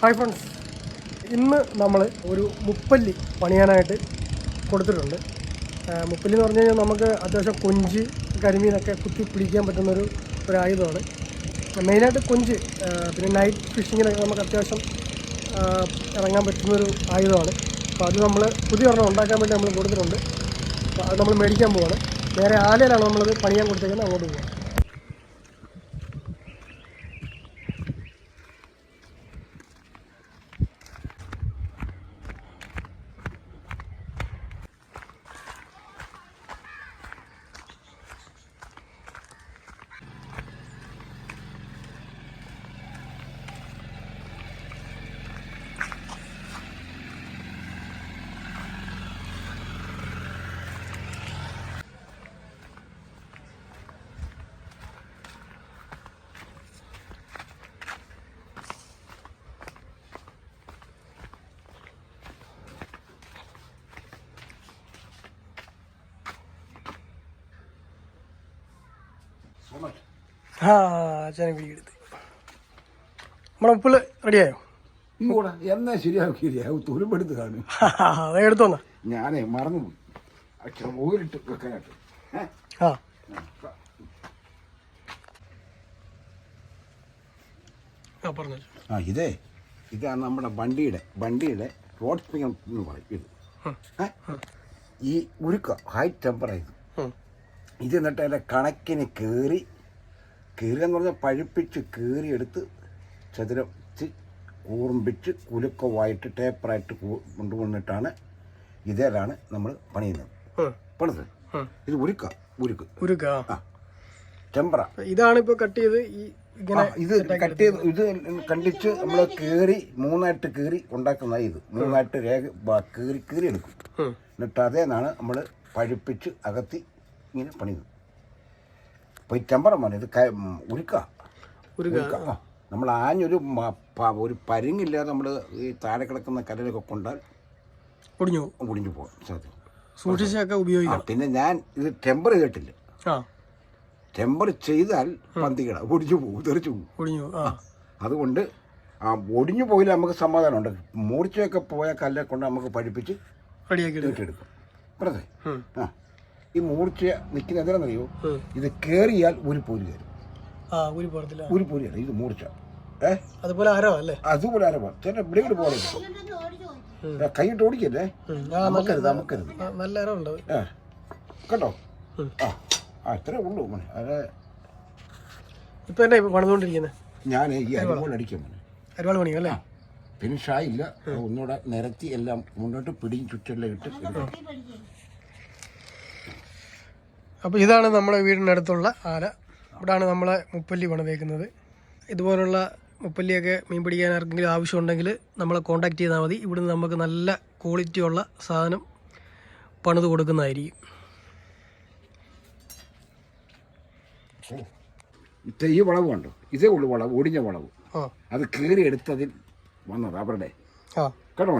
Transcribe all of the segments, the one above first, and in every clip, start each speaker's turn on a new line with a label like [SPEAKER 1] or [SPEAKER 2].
[SPEAKER 1] Hi friends. ഇന്ന് നമ്മൾ ഒരു മുപ്പല്ലി പണിയാനായിട്ട് കൊടുത്തിട്ടുണ്ട്. മുപ്പല്ലി എന്ന് പറഞ്ഞു കഴിഞ്ഞാൽ നമുക്ക് അത്യാവശ്യം കൊഞ്ച് കരിമീനൊക്കെ കുത്തി പിടിക്കാൻ പറ്റുന്നൊരു ഒരു ആയുധമാണ് മെയിനായിട്ട് കൊഞ്ച് പിന്നെ നൈറ്റ് ഫിഷിങ്ങിനൊക്കെ നമുക്ക് അത്യാവശ്യം ഇറങ്ങാൻ പറ്റുന്നൊരു ആയുധമാണ്. അപ്പോൾ അത് നമ്മൾ പുതിയ ഒരെണ്ണം ഉണ്ടാക്കാൻ വേണ്ടി നമ്മൾ കൊടുത്തിട്ടുണ്ട്. അത് നമ്മൾ മേടിക്കാൻ പോവാണ്. നേരെ ആലയിലാണ് നമ്മളത് പണിയാൻ കൊടുത്തേക്കുന്നത് അങ്ങോട്ട് പോകാം ആ അച്ഛനെ പിടിയെടുത്ത് നമ്മളെ റെഡിയായോ?
[SPEAKER 2] ഇങ്ങോട്ടാ എന്നാ ശരിയാക്കിയില്ല? തുരുമ്പെടുത്ത് കാണും.
[SPEAKER 1] അത് എടുത്തോന്നാ
[SPEAKER 2] ഞാനേ മറന്നുപോയി. ഓരിട്ട് വെക്കാനായിട്ട്?
[SPEAKER 1] ആ. ആ
[SPEAKER 2] ഇതേ. ഇതാണ് നമ്മുടെ വണ്ടിയുടെ വണ്ടിയുടെ റോഡ് സ്പ്രിംഗ് എന്ന് പറയും ഇത്? ഈ ഉരുക്ക ഹൈ ടെമ്പറായത് ഇത് എന്നിട്ട് അതിന്റെ കണക്കിന് കയറി കീറി എന്ന് പറഞ്ഞാൽ പഴുപ്പിച്ച് കീറിയെടുത്ത് ചതുരച്ച് കൂർമ്പിച്ച് കുലുക്കമായിട്ട് ടേപ്പറായിട്ട് കൊണ്ടുവന്നിട്ടാണ് ഇതേലാണ് നമ്മൾ പണിയുന്നത്. പണിത്. ഇത് ഉരുക്ക ഉരുക്ക്.
[SPEAKER 1] ഉരുക്ക.
[SPEAKER 2] ആ. ടെമ്പറ
[SPEAKER 1] ഇതാണ് ഇപ്പോൾ കട്ട് ചെയ്ത് ഈ
[SPEAKER 2] ഇത് കട്ട് ചെയ്ത് ഇത് കണ്ടിച്ച് നമ്മൾ കീറി മൂന്നായിട്ട് കീറി ഉണ്ടാക്കുന്ന ഇത്. മൂന്നായിട്ട് രേഖ കീറി കീറി എടുക്കും. എന്നിട്ട് അതേന്നാണ് നമ്മൾ പഴുപ്പിച്ച് അകത്തി ഇങ്ങനെ പണിത്. അപ്പോൾ ഈ ടെമ്പറ മോനെ ഇത് ക- ഉരുക്ക.
[SPEAKER 1] ഉരുക്ക.
[SPEAKER 2] ഉരുക്ക. ആ. നമ്മൾ ആഞ്ഞൊരു ഒരു പരിങ്ങില്ലാതെ നമ്മൾ ഈ താഴെ കിടക്കുന്ന കല്ലിലൊക്കെ കൊണ്ടാൽ
[SPEAKER 1] ഒടിഞ്ഞു പൊടിഞ്ഞു
[SPEAKER 2] ഒടിഞ്ഞു പോകും. സാധ്യത
[SPEAKER 1] സൂക്ഷിച്ചൊക്കെ ഉപയോഗിക്കാം
[SPEAKER 2] പിന്നെ ഞാൻ ഇത് ടെമ്പർ ചെയ്തിട്ടില്ല. ടെമ്പർ ചെയ്താൽ പന്തികട. ഒടിഞ്ഞു പോകും തെറിച്ചു പോകും. അതുകൊണ്ട് ആ ഒടിഞ്ഞു പോയില്ല നമുക്ക് സമാധാനമുണ്ട് മൂർച്ചയൊക്കെ പോയ കല്ലെ കൊണ്ട് നമുക്ക് പഠിപ്പിച്ച്
[SPEAKER 1] റെഡിയാക്കി എടുക്കും.
[SPEAKER 2] പറഞ്ഞേ ആ. ഈ മൂർച്ച നിൽക്കുന്ന എന്തിനാണെന്നറിയോ. ഇത് കേറിയാൽ ഒരു പോര് കയറും.
[SPEAKER 1] ഒരു
[SPEAKER 2] ഒരു പോരിയല്ല ഇത് മൂർച്ച. ഏ?
[SPEAKER 1] അതുപോലെ ആരോ അല്ലേ?
[SPEAKER 2] അതുപോലെ ആരോ ചേട്ടാ ബ്ലേഡ് പോലെ കൈയിട്ട് ഓടിക്കല്ലേ? നമുക്കരുത് നമുക്കരുത്.
[SPEAKER 1] നല്ല ഉണ്ട്.
[SPEAKER 2] കേട്ടോ. ആ ആ ഇത്രേ ഉള്ളൂ മോനെ. അത്.
[SPEAKER 1] ഇപ്പൊ എന്നാ ഇപ്പൊ പണിതുകൊണ്ടിരിക്കുന്നത്
[SPEAKER 2] ഞാൻ ഈ അരിമോൾ അടിക്കും മോനെ.
[SPEAKER 1] ഒരുപാട് പണിയോ അല്ലേ?
[SPEAKER 2] ഫിനിഷായില്ല ഒന്നുകൂടെ നിരത്തി എല്ലാം മുന്നോട്ട് പിടിയും ചുറ്റെല്ലാം ഇട്ട്
[SPEAKER 1] അപ്പോൾ ഇതാണ് നമ്മുടെ വീടിനടുത്തുള്ള ആല ഇവിടാണ് നമ്മളെ മുപ്പല്ലി പണിതേക്കുന്നത്. ഇതുപോലുള്ള മുപ്പല്ലിയൊക്കെ മീൻ പിടിക്കാൻ ആർക്കെങ്കിലും ആവശ്യമുണ്ടെങ്കിൽ നമ്മളെ കോൺടാക്ട് ചെയ്താൽ മതി. ഇവിടുന്ന് നമുക്ക് നല്ല ക്വാളിറ്റി ഉള്ള സാധനം പണിത് കൊടുക്കുന്നതായിരിക്കും.
[SPEAKER 2] ഈ വളവ് കണ്ടോ? ഇതേ ഉള്ളു വളവ് ഒടിഞ്ഞ വളവ്. അത് കീറി എടുത്തതിൽ വന്നത് അവരുടെ. കേട്ടോ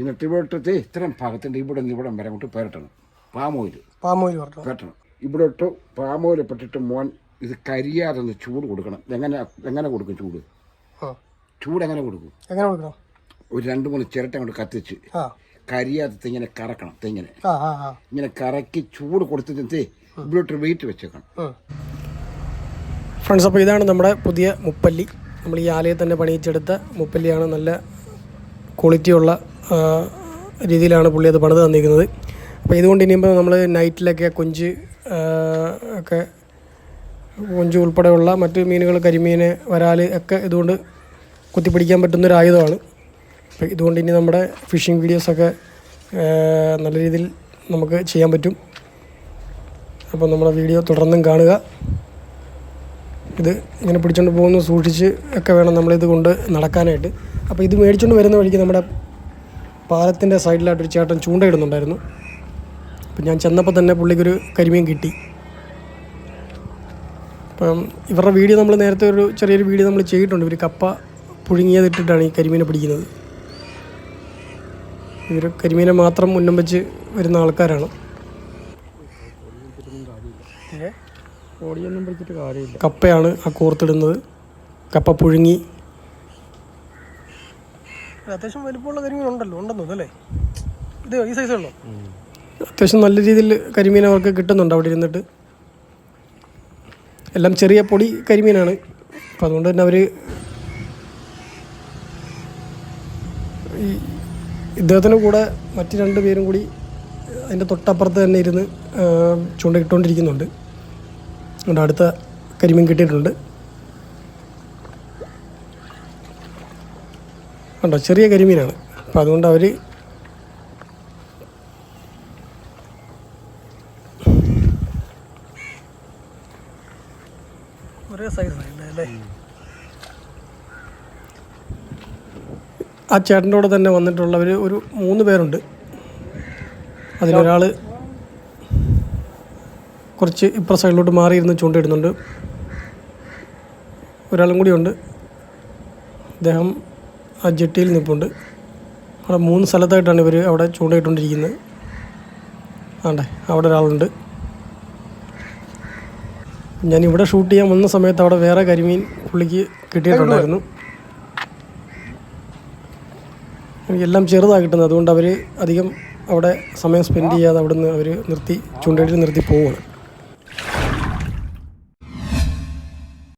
[SPEAKER 2] എന്നിട്ട് ഇവിടത്തെ ഇത്രയും ഭാഗത്തിന്റെ ഇവിടെ നിന്ന് ഇവിടം വരെ അങ്ങോട്ട് പേരട്ടണം. പാമോയിൽ
[SPEAKER 1] പാമോയിൽ പറഞ്ഞു?
[SPEAKER 2] ഇവിടെ ഇട്ട് പാമോയിൽ പെട്ടിട്ട് മോൻ ഇത് കരിയാതെ ചൂട് കൊടുക്കണം. എങ്ങനെ എങ്ങനെ കൊടുക്കും ചൂട്? ചൂട് എങ്ങനെ കൊടുക്കും?
[SPEAKER 1] എങ്ങനെ കൊടുക്കണം?
[SPEAKER 2] ഒരു രണ്ട് മൂന്ന് ചിരട്ട അങ്ങോട്ട് കത്തിച്ച് കരിയാതെ തെങ്ങനെ കറക്കണം തെങ്ങനെ. ഇങ്ങനെ കറക്കി ചൂട് കൊടുത്തിട്ട് തേ ഇവിടോട്ട് വെയിറ്റ് വെച്ചേക്കണം.
[SPEAKER 1] ഫ്രണ്ട്സ് അപ്പോൾ ഇതാണ് നമ്മുടെ പുതിയ മുപ്പല്ലി. നമ്മൾ ഈ ആലയിൽ തന്നെ പണിയിച്ചെടുത്ത മുപ്പല്ലിയാണ് നല്ല ക്വാളിറ്റിയുള്ള രീതിയിലാണ് പുള്ളി അത് പണിത് തന്നിരിക്കുന്നത്. അപ്പോൾ ഇതുകൊണ്ട് ഇനിയിപ്പോൾ നമ്മൾ നൈറ്റിലൊക്കെ കൊഞ്ച് ഒക്കെ കൊഞ്ച് ഉൾപ്പെടെയുള്ള മറ്റ് മീനുകൾ കരിമീൻ വരാൽ ഒക്കെ ഇതുകൊണ്ട് കുത്തിപ്പിടിക്കാൻ പറ്റുന്നൊരു ആയുധമാണ്. അപ്പോൾ ഇതുകൊണ്ട് ഇനി നമ്മുടെ ഫിഷിംഗ് വീഡിയോസൊക്കെ നല്ല രീതിയിൽ നമുക്ക് ചെയ്യാൻ പറ്റും. അപ്പോൾ നമ്മുടെ വീഡിയോ തുടർന്നും കാണുക. ഇത് ഇങ്ങനെ പിടിച്ചുകൊണ്ട് പോകുന്നു സൂക്ഷിച്ച് ഒക്കെ വേണം നമ്മളിത് കൊണ്ട് നടക്കാനായിട്ട്. അപ്പോൾ ഇത് മേടിച്ചുകൊണ്ട് വരുന്ന വഴിക്ക് നമ്മുടെ പാലത്തിന്റെ സൈഡിലായിട്ടൊരു ചേട്ടൻ ചൂണ്ടയിടുന്നുണ്ടായിരുന്നു. അപ്പം ഞാൻ ചെന്നപ്പോൾ തന്നെ പുള്ളിക്കൊരു കരിമീൻ കിട്ടി. അപ്പം ഇവരുടെ വീഡിയോ നമ്മൾ നേരത്തെ ഒരു ചെറിയൊരു വീഡിയോ നമ്മൾ ചെയ്തിട്ടുണ്ട്. ഇവർ കപ്പ പുഴുങ്ങിയതിട്ടിട്ടാണ് ഈ കരിമീനെ പിടിക്കുന്നത്. ഇവർ കരിമീനെ മാത്രം മുന്നം വെച്ച് വരുന്ന ആൾക്കാരാണ്.
[SPEAKER 3] ഓടിയൊന്നും പിടിച്ചിട്ട് കാര്യമില്ല.
[SPEAKER 1] കപ്പയാണ് ആ കോർത്തിടുന്നത്. കപ്പ പുഴുങ്ങി.
[SPEAKER 4] അത്യാവശ്യം വലിപ്പമുള്ള കരിമീൻ ഉണ്ടല്ലോ ഉണ്ടെന്നു അല്ലേ? ഇത് ഈ സൈസ് ഉള്ളൂ? അത്യാവശ്യം നല്ല രീതിയിൽ കരിമീൻ അവർക്ക് കിട്ടുന്നുണ്ട് അവിടെ ഇരുന്നിട്ട്. എല്ലാം ചെറിയ പൊടി കരിമീനാണ്. അപ്പം അതുകൊണ്ട് തന്നെ അവർ ഈ ഇദ്ദേഹത്തിന് കൂടെ മറ്റു രണ്ട് പേരും കൂടി അതിന്റെ തൊട്ടപ്പുറത്ത് തന്നെ ഇരുന്ന് ചൂണ്ടയിട്ടുകൊണ്ടിരിക്കുന്നുണ്ട് അതുകൊണ്ട് അടുത്ത കരിമീൻ കിട്ടിയിട്ടുണ്ട്. കണ്ടോ ചെറിയ കരിമീനാണ്. അപ്പം അതുകൊണ്ട് അവർ ഒരേ അല്ലേ? ആ ചേട്ടന്റെ കൂടെ തന്നെ വന്നിട്ടുള്ളവർ ഒരു മൂന്ന് പേരുണ്ട്. അതിലൊരാൾ കുറച്ച് ഇപ്പുറ സൈഡിലോട്ട് മാറിയിരുന്ന് ചൂണ്ടയിടുന്നുണ്ട്. ഒരാളും കൂടിയുണ്ട്. അദ്ദേഹം ആ ജെട്ടിയിൽ നിൽപ്പുണ്ട് അവിടെ മൂന്ന് സ്ഥലത്തായിട്ടാണ് ഇവർ അവിടെ ചൂണ്ടയിട്ടുകൊണ്ടിരിക്കുന്നത്. ആണ്ടേ അവിടെ ഒരാളുണ്ട്. ഞാൻ ഇവിടെ ഷൂട്ട് ചെയ്യാൻ വന്ന സമയത്ത് അവിടെ വേറെ കരിമീൻ പുള്ളിക്ക് കിട്ടിയിട്ടുണ്ടായിരുന്നു. എല്ലാം ചെറുതാണ് കിട്ടുന്നത്. അതുകൊണ്ട് അവർ അധികം അവിടെ സമയം സ്പെൻഡ് ചെയ്യാതെ അവിടുന്ന് അവർ നിർത്തി ചൂണ്ടയിട്ട് നിർത്തി പോവുകയാണ്